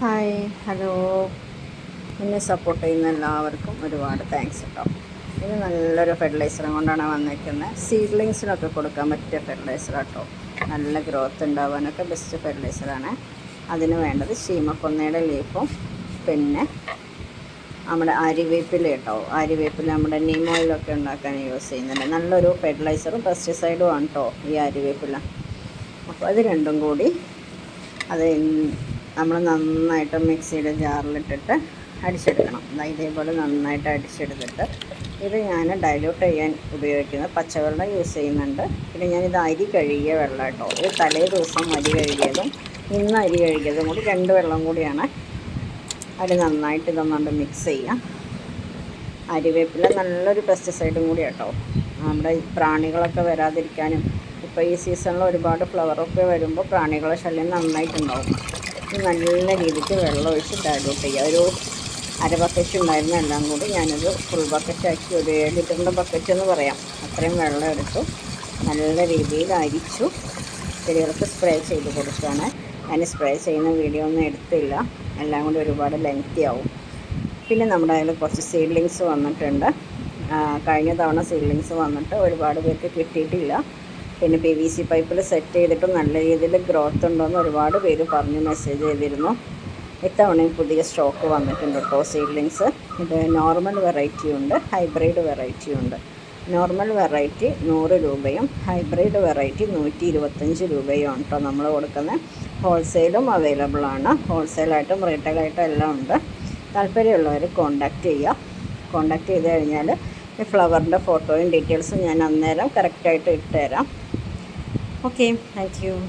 Hi hello. എന്നെ support ചെയ്യുന്ന എല്ലാവർക്കും ഒരുപാട് താങ്ക്സ് കേട്ടോ ഇത് നല്ലൊരു ഫെർട്ടിലൈസറും കൊണ്ടാണ് വന്നിരിക്കുന്നത് സീഡ്ലിങ്സിനൊക്കെ കൊടുക്കാൻ പറ്റിയ ഫെർട്ടിലൈസർ കേട്ടോ നല്ല ഗ്രോത്ത് ഉണ്ടാവാനൊക്കെ ബെസ്റ്റ് ഫെർട്ടിലൈസറാണ് അതിന് വേണ്ടത് ശീമക്കൊന്നയുടെ ലീഫും പിന്നെ നമ്മുടെ അരിവേപ്പില കേട്ടോ അരിവേപ്പില നമ്മുടെ നീം ഓയിലൊക്കെ ഉണ്ടാക്കാൻ യൂസ് ചെയ്യുന്നുണ്ട്. നല്ലൊരു ഫെർട്ടിലൈസറും പെസ്റ്റിസൈഡും ആണ് കേട്ടോ ഈ അരിവേപ്പില. അപ്പോൾ അത് രണ്ടും കൂടി അത് നമ്മൾ നന്നായിട്ട് മിക്സിയുടെ ജാറിലിട്ടിട്ട് അടിച്ചെടുക്കണം. ഇതേപോലെ നന്നായിട്ട് അടിച്ചെടുത്തിട്ട് ഇത് ഞാൻ ഡൈല്യൂട്ട് ചെയ്യാൻ ഉപയോഗിക്കുന്നത് പച്ചവെള്ളം യൂസ് ചെയ്യുന്നുണ്ട്. പിന്നെ ഞാനിത് അരി കഴുകിയ വെള്ളം കേട്ടോ ഒരു തലേ ദിവസം അരി കഴുകിയതും ഇന്ന് അരി കഴുകിയതും കൂടി രണ്ട് വെള്ളം കൂടിയാണ്. അരി നന്നായിട്ട് ഇതൊന്നുകൊണ്ട് മിക്സ് ചെയ്യാം. അരിവേപ്പില നല്ലൊരു പെസ്റ്റിസൈഡും കൂടി കേട്ടോ നമ്മുടെ പ്രാണികളൊക്കെ വരാതിരിക്കാനും ഇപ്പോൾ ഈ സീസണിൽ ഒരുപാട് ഫ്ലവറൊക്കെ വരുമ്പോൾ പ്രാണികളെ ശല്യം നന്നായിട്ടുണ്ടാവും. നല്ല രീതിക്ക് വെള്ളം ഒഴിച്ച് ഡൈലൂട്ട് ചെയ്യുക ഒരു അര ബക്കറ്റ് ഉണ്ടായിരുന്ന എല്ലാം കൂടി ഞാനത് ഫുൾ ബക്കറ്റാക്കി ഒരു ഏഴ് ലിറ്ററിന്റെ ബക്കറ്റ് എന്ന് പറയാം. അത്രയും വെള്ളം എടുത്തു. നല്ല രീതിയിൽ അരിച്ചു. ചെടികൾക്ക് സ്പ്രേ ചെയ്ത് കൊടുക്കുകയാണ്. അതിന് സ്പ്രേ ചെയ്യുന്ന വീഡിയോ ഒന്നും എടുത്തില്ല. എല്ലാം കൂടി ഒരുപാട് ലെങ്തി ആവും. പിന്നെ നമ്മുടെ അതിൽ കുറച്ച് സീഡ്ലിങ്സ് വന്നിട്ടുണ്ട്. കഴിഞ്ഞ തവണ സീഡ്ലിങ്സ് വന്നിട്ട് ഒരുപാട് പേർക്ക് കിട്ടിയിട്ടില്ല. പിന്നെ പി വി സി പൈപ്പിൽ സെറ്റ് ചെയ്തിട്ട് നല്ല രീതിയിൽ ഗ്രോത്ത് ഉണ്ടോയെന്ന് ഒരുപാട് പേര് പറഞ്ഞ് മെസ്സേജ് ചെയ്തിരുന്നു. ഇത്തവണയും പുതിയ സ്റ്റോക്ക് വന്നിട്ടുണ്ട് കേട്ടോ സീഡ്ലിങ്സ് ഇത് നോർമൽ വെറൈറ്റി ഉണ്ട് ഹൈബ്രിഡ് വെറൈറ്റി ഉണ്ട്. നോർമൽ വെറൈറ്റി നൂറ് രൂപയും ഹൈബ്രിഡ് വെറൈറ്റി നൂറ്റി ഇരുപത്തഞ്ച് രൂപയും കേട്ടോ നമ്മൾ കൊടുക്കുന്നത് ഹോൾസെയിലും അവൈലബിൾ ആണ്. ഹോൾസെയിലായിട്ടും റീറ്റെയിലായിട്ടും എല്ലാം ഉണ്ട്. താല്പര്യമുള്ളവർ കോണ്ടാക്റ്റ് ചെയ്യുക കോണ്ടാക്ട് ചെയ്ത് കഴിഞ്ഞാൽ ഈ ഫ്ലവറിന്റെ ഫോട്ടോയും ഡീറ്റെയിൽസും ഞാൻ അന്നേരം കറക്റ്റായിട്ട് ഇട്ടുതരാം Okay, thank you.